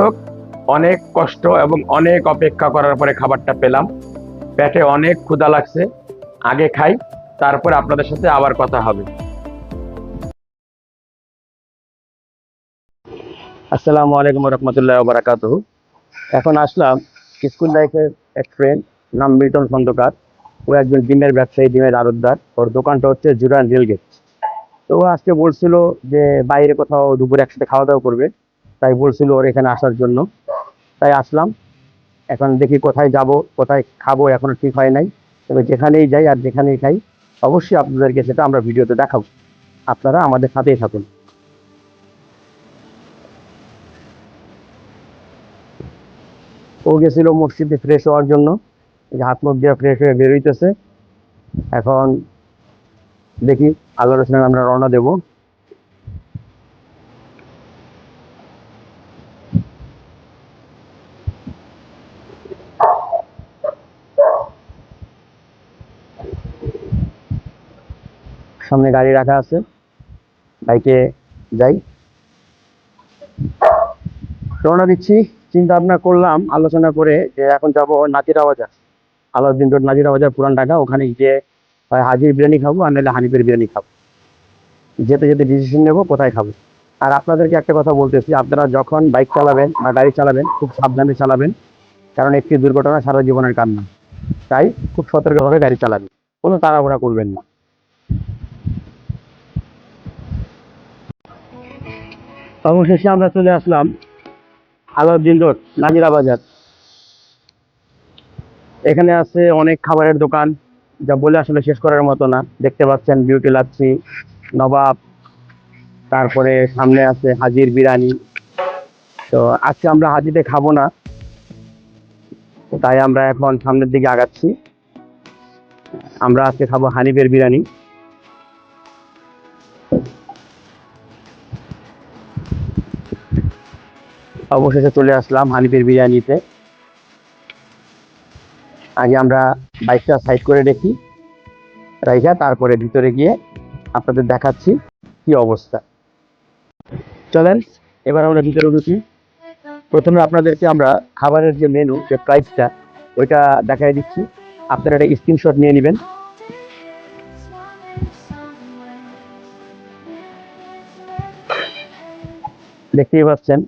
হোক অনেক কষ্ট এবং অনেক অপেক্ষা করার পরে খাবারটা পেলাম। পেটে অনেক ক্ষুধা লাগছে, আগে খাই, তারপর আপনাদের সাথে আবার কথা হবে। আসসালামু আলাইকুম রহমতুল্লাহ বারাকাত এখন আসলাম স্কুল লাইফের এক ফ্রেন্ড নাম মিল্টন খন্দকার। ও একজন ডিমের ব্যবসায়ী, ডিমের আড়তদার। ওর দোকানটা হচ্ছে জুরান রেলগেট। তো ও আজকে বলছিল যে বাইরে কোথাও দুপুরে একসাথে খাওয়া দাওয়া করবে। তাই বলছিল ওর এখানে আসার জন্য। তাই আসলাম। এখন দেখি কোথায় যাব, কোথায় খাব, এখনও ঠিক হয় নাই। তবে যেখানেই যাই আর যেখানেই খাই, অবশ্যই আপনাদেরকে সেটা আমরা ভিডিওতে দেখাবো। আপনারা আমাদের সাথেই থাকুন। ও গেছিল মসজিদে ফ্রেশ হওয়ার জন্য। হাত মুখ দিয়ে ফ্রেশ হয়ে বেরোইতেছে। এখন দেখি আল্লাহ রসুলের আমরা রওনা দেব। সামনে গাড়ি রাখা আছে। বাইকে যাই। রওনা দিচ্ছি। চিন্তা ভাবনা করলাম, আলোচনা করে যে এখন যাব নাজিরা বাজার আলাউদ্দিন রোড নাজিরা বাজার পুরান ঢাকা। ওখানে গিয়ে হয় হাজির বিরিয়ানি খাব আর নাহলে হানিফের বিরিয়ানি খাব। যেতে যেতে ডিসিশন নেব, কোথায় খাব। আর আপনাদেরকে একটা কথা বলতেছি, আপনারা যখন বাইক চালাবেন বা গাড়ি চালাবেন, খুব সাবধানে চালাবেন। কারণ একটি দুর্ঘটনা সারা জীবনের কান্না। তাই খুব সতর্কভাবে গাড়ি চালাবেন। কোনো তাড়াহুড়া করবেন না। অবশেষে আমরা চলে আসলাম আলাউদ্দিন রোড, নাজিরা বাজার। এখানে আছে অনেক খাবারের দোকান, যা বলে আসলে শেষ করার মতো না। দেখতে পাচ্ছেন বিউটি লাচ্ছি, নবাব, তারপরে সামনে আছে হাজির বিরিয়ানি। তো আজকে আমরা হাজিতে খাব না, তাই আমরা এখন সামনের দিকে আগাচ্ছি। আমরা আজকে খাব হানিফের বিরিয়ানি। অবশেষে চলে আসলাম হানিফের বিরিয়ানিতে। আগে আমরা বাইকটা সাইড করে রেখি রাইখা, তারপরে ভিতরে গিয়ে আপনাদের দেখাচ্ছি কি অবস্থা। চলেন, এবার আমরা ভিতরে ঢুকি। প্রথমে আপনাদেরকে আমরা খাবারের যে মেনু যে প্রাইসটা ওইটা দেখাই দিচ্ছি। আপনারা একটা স্ক্রিনশট নিয়ে নেবেন। দেখতেই পাচ্ছেন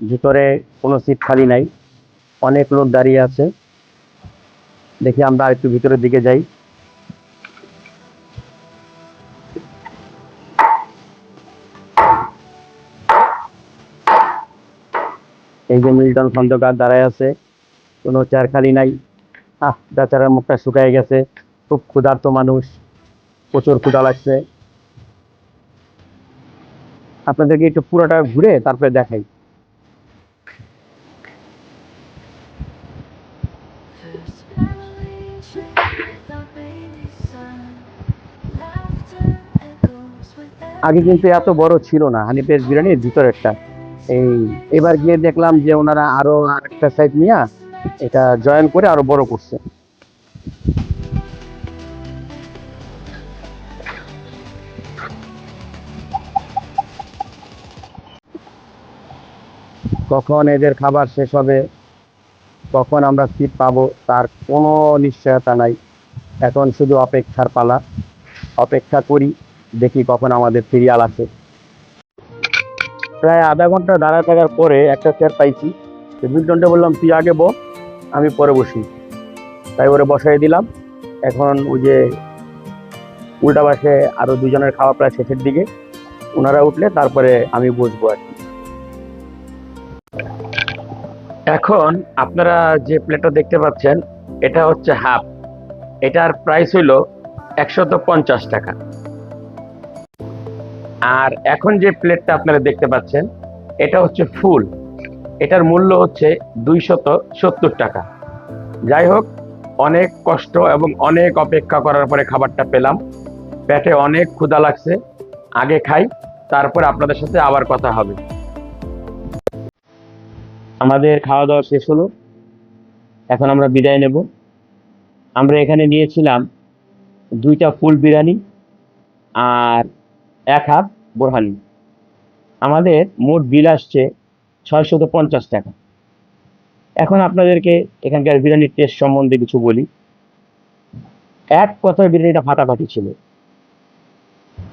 ভিতরে কোনো সিট খালি নাই। অনেক লোক দাঁড়িয়ে আছে। দেখি আমরা একটু ভিতরের দিকে যাই। এই যে মিল্টন খন্দকার দাঁড়ায় আছে। কোনো চেয়ার খালি নাই। আহ, বেচারার মুখটা শুকায় গেছে। খুব ক্ষুধার্ত মানুষ। প্রচুর ক্ষুধা লাগছে। আপনাদেরকে একটু পুরোটা ঘুরে তারপরে দেখাই। আগে কিন্তু এত বড় ছিল না, হানিফের বিরিয়ানির ভিতরেরটা। এই, এবার গিয়ে দেখলাম যে ওনারা আরও আরেকটা সাইড নিয়ে এটা জয়েন করে আরও বড় করছে। কখন এদের খাবার শেষ হবে, কখন আমরা সিট পাবো, তার কোনো নিশ্চয়তা নাই। এখন শুধু অপেক্ষার পালা। অপেক্ষা করি দেখি কখন আমাদের সিরিয়াল আসে। প্রায় আধা ঘণ্টা দাঁড়া থাকার পরে একটা চেয়ার পাইছি। মিল্টনটা বললাম, তুই আগে বো আমি পরে বসি। তাই ওরে বসাই দিলাম। এখন ওই যে উল্টা পাশে আরও দুজনের খাওয়া প্রায় শেষের দিকে। ওনারা উঠলে তারপরে আমি বসবো আর কি। এখন আপনারা যে প্লেটটা দেখতে পাচ্ছেন, এটা হচ্ছে হাফ এটার প্রাইস হইল একশত পঞ্চাশ টাকা। আর এখন যে প্লেটটা আপনারা দেখতে পাচ্ছেন, এটা হচ্ছে ফুল। এটার মূল্য হচ্ছে দুইশত সত্তর টাকা। যাই হোক, অনেক কষ্ট এবং অনেক অপেক্ষা করার পরে খাবারটা পেলাম। পেটে অনেক ক্ষুধা লাগছে। আগে খাই, তারপর আপনাদের সাথে আবার কথা হবে। আমাদের খাওয়া দাওয়া শেষ হলো। এখন আমরা বিদায় নেব। আমরা এখানে নিয়েছিলাম দুইটা ফুল বিরিয়ানি আর এক হাফ বোরহানি। আমাদের মোট বিল আসছে ছয়শত পঞ্চাশ টাকা। এখন আপনাদেরকে এখানকার বিরিয়ানির টেস্ট সম্বন্ধে কিছু বলি। এক কথায় বিরিয়ানিটা ফাটাফাটি ছিল।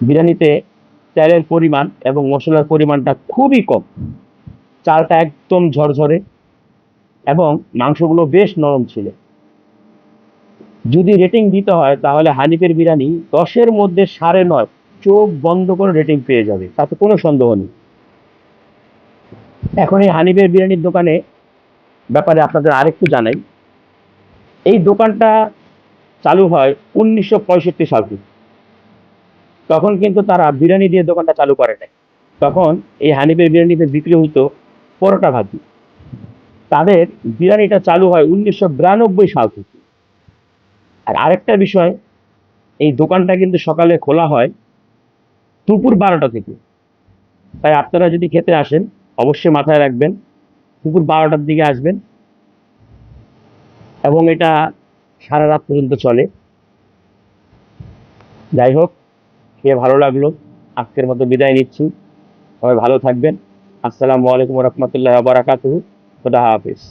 বিরিয়ানিতে তেলের পরিমাণ এবং মশলার পরিমাণটা খুবই কম। চালটা একদম ঝরঝরে এবং মাংসগুলো বেশ নরম ছিল। যদি রেটিং দিতে হয়, তাহলে হানিফের বিরিয়ানি দশের মধ্যে সাড়ে নয় চোখ বন্ধ করে রেটিং পেয়ে যাবে, তাতে কোনো সন্দেহ নেই। এখন এই হানিফের বিরিয়ানির দোকানে ব্যাপারে আপনাদের আরেকটু জানাই। এই দোকানটা চালু হয় উনিশশো পঁয়ষট্টি সাল থেকে। তখন কিন্তু তারা বিরিয়ানি দিয়ে দোকানটা চালু করে নাই। তখন এই হানিফের বিরিয়ানিতে বিক্রি হতো পরোটা ভাজি। তাদের বিরিয়ানিটা চালু হয় উনিশশো বিরানব্বই সাল থেকে। আর আরেকটা বিষয়, এই দোকানটা কিন্তু সকালে খোলা হয় দুপুর বারোটা থেকে। তাই আপনারা যদি খেতে আসেন, অবশ্যই মাথায় রাখবেন, দুপুর বারোটার দিকে আসবেন এবং এটা সারা রাত পর্যন্ত চলে। যাই হোক, খেয়ে ভালো লাগল। আজকের মতো বিদায় নিচ্ছি। সবাই ভালো থাকবেন। আসসালামু আলাইকুম রহমতুল্লাহ বারাকাতুহু। খুদা হাফিজ।